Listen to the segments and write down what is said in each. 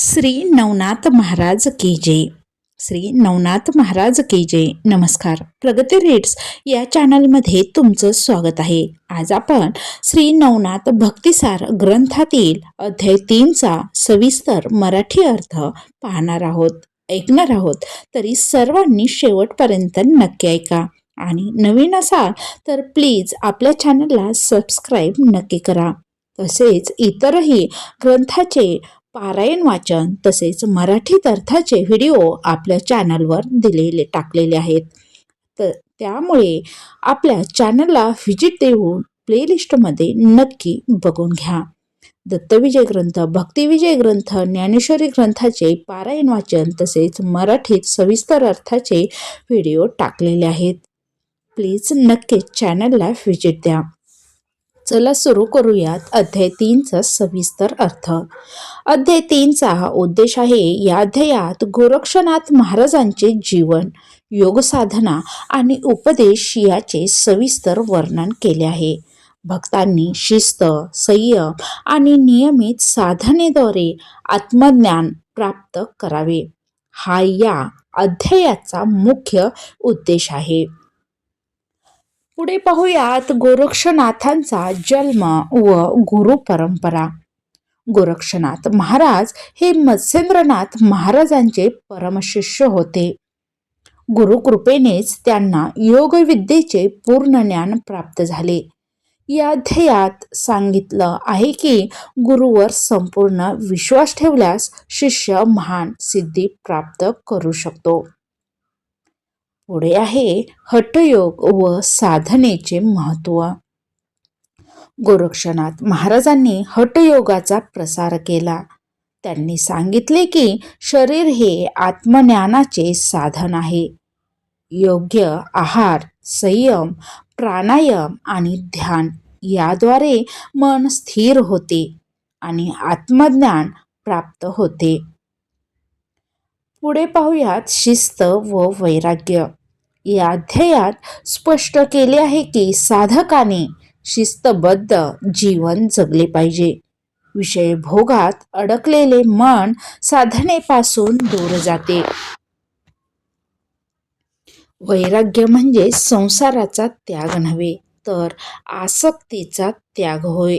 श्री नवनाथ महाराज की जय. श्री नवनाथ महाराज की जय. नमस्कार. प्रगती रेट्स या चॅनलमध्ये तुमचं स्वागत आहे. आज आपण श्री नवनाथ भक्तिसार ग्रंथातील अध्याय तीनचा सविस्तर मराठी अर्थ पाहणार आहोत. ऐकणार आहोत. तरी सर्वांनी शेवटपर्यंत नक्की ऐका. आणि नवीन असाल तर प्लीज आपल्या चॅनलला सबस्क्राईब नक्की करा. तसेच इतरही ग्रंथाचे पारायण वाचन तसेच मराठीत अर्थाचे व्हिडिओ आपल्या चॅनलवर दिलेले टाकलेले आहेत. तर त्यामुळे आपल्या चॅनलला व्हिजिट देऊन प्लेलिस्टमध्ये नक्की बघून घ्या. दत्तविजय ग्रंथ भक्तिविजय ग्रंथ ज्ञानेश्वरी ग्रंथाचे पारायण वाचन तसेच मराठीत सविस्तर अर्थाचे व्हिडिओ टाकलेले आहेत. प्लीज नक्कीच चॅनलला व्हिजिट द्या. चला सुरू करूयात अध्याय तीनचा सविस्तर अर्थ. अध्याय तीनचा हा उद्देश आहे या अध्यायात गोरक्षनाथ महाराजांचे जीवन योगसाधना आणि उपदेश याचे सविस्तर वर्णन केले आहे. भक्तांनी शिस्त संयम आणि नियमित साधनेद्वारे आत्मज्ञान प्राप्त करावे. हा या अध्यायाचा मुख्य उद्देश आहे. पुढे पाहूयात गोरक्षनाथांचा जन्म व गुरु परंपरा. गोरक्षनाथ महाराज हे मत्स्येंद्रनाथ महाराजांचे परमशिष्य होते. गुरुकृपेनेच त्यांना योगविद्येचे पूर्ण ज्ञान प्राप्त झाले. या ध्येयात सांगितलं आहे की गुरुवर संपूर्ण विश्वास ठेवल्यास शिष्य महान सिद्धी प्राप्त करू शकतो. पुढे आहे हठयोग व साधनेचे महत्त्व. गोरक्षनाथ महाराजांनी हठयोगाचा प्रसार केला. त्यांनी सांगितले की शरीर हे आत्मज्ञानाचे साधन आहे. योग्य आहार संयम प्राणायाम आणि ध्यान याद्वारे मन स्थिर होते आणि आत्मज्ञान प्राप्त होते. पुढे पाहूयात शिस्त व वैराग्य. या अध्यायात स्पष्ट केले आहे की साधकाने शिस्तबद्ध जीवन जगले पाहिजे. विषय भोगात अडकलेले मन साधनेपासून दूर जाते. वैराग्य म्हणजे संसाराचा त्याग नव्हे तर आसक्तीचा त्याग होय.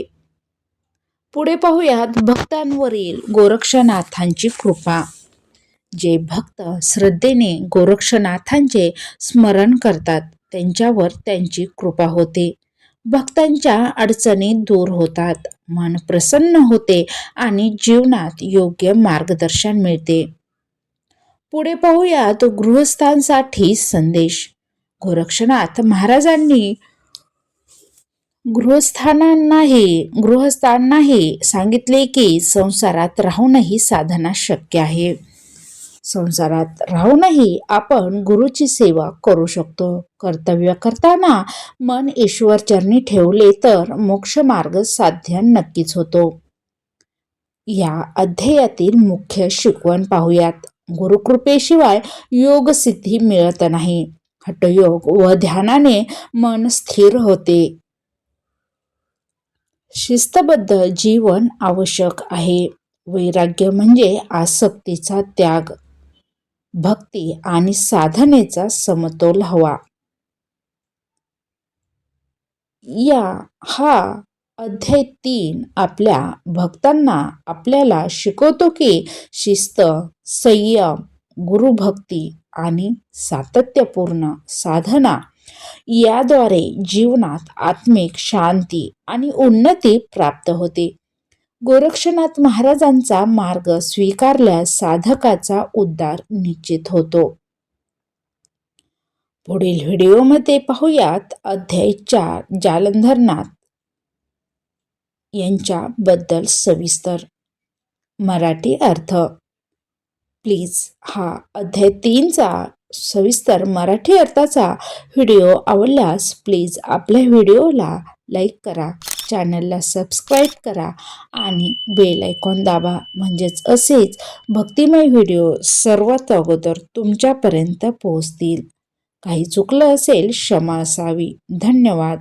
पुढे पाहूयात भक्तांवरील गोरक्षनाथांची कृपा. जे भक्त श्रद्धेने गोरक्षनाथांचे स्मरण करतात त्यांच्यावर त्यांची कृपा होते. भक्तांच्या अडचणी दूर होतात मन प्रसन्न होते आणि जीवनात योग्य मार्गदर्शन मिळते. पुढे पाहूयात गृहस्थांसाठी संदेश. गोरक्षनाथ महाराजांनी गृहस्थानांनाही गृहस्थांनाही सांगितले की संसारात राहूनही साधना शक्य आहे. संसारात राहूनही आपण गुरुची सेवा करू शकतो. कर्तव्य करताना मन ईश्वर चरणी ठेवले तर मोक्ष मार्ग साध्य नक्कीच होतो. या अध्यायातील मुख्य शिकवण पाहूयात. गुरुकृपेशिवाय योग सिद्धी मिळत नाही. हटयोग व ध्यानाने मन स्थिर होते. शिस्तबद्ध जीवन आवश्यक आहे. वैराग्य म्हणजे आसक्तीचा त्याग. भक्ती आणि साधनेचा समतोल हवा. या हा अध्याय तीन आपल्या भक्तांना आपल्याला शिकवतो की शिस्त संयम गुरुभक्ती आणि सातत्यपूर्ण साधना याद्वारे जीवनात आत्मिक शांती आणि उन्नती प्राप्त होते. गोरक्षनाथ महाराजांचा मार्ग स्वीकारल्यास साधकाचा उद्धार निश्चित होतो. पुढील व्हिडिओमध्ये पाहूयात अध्याय चार जालंधरनाथ यांच्याबद्दल सविस्तर. मराठी अर्थ. प्लीज हा अध्याय तीनचा सविस्तर मराठी अर्थाचा व्हिडिओ आवडल्यास प्लीज आपल्या व्हिडिओला लाईक करा. चॅनलला सबस्क्राईब करा आणि बेल आयकॉन दाबा. म्हणजेच असेच भक्तिमय व्हिडिओ सर्वात अगोदर तुमच्यापर्यंत पोहोचतील. काही चुकलं असेल क्षमा असावी. धन्यवाद.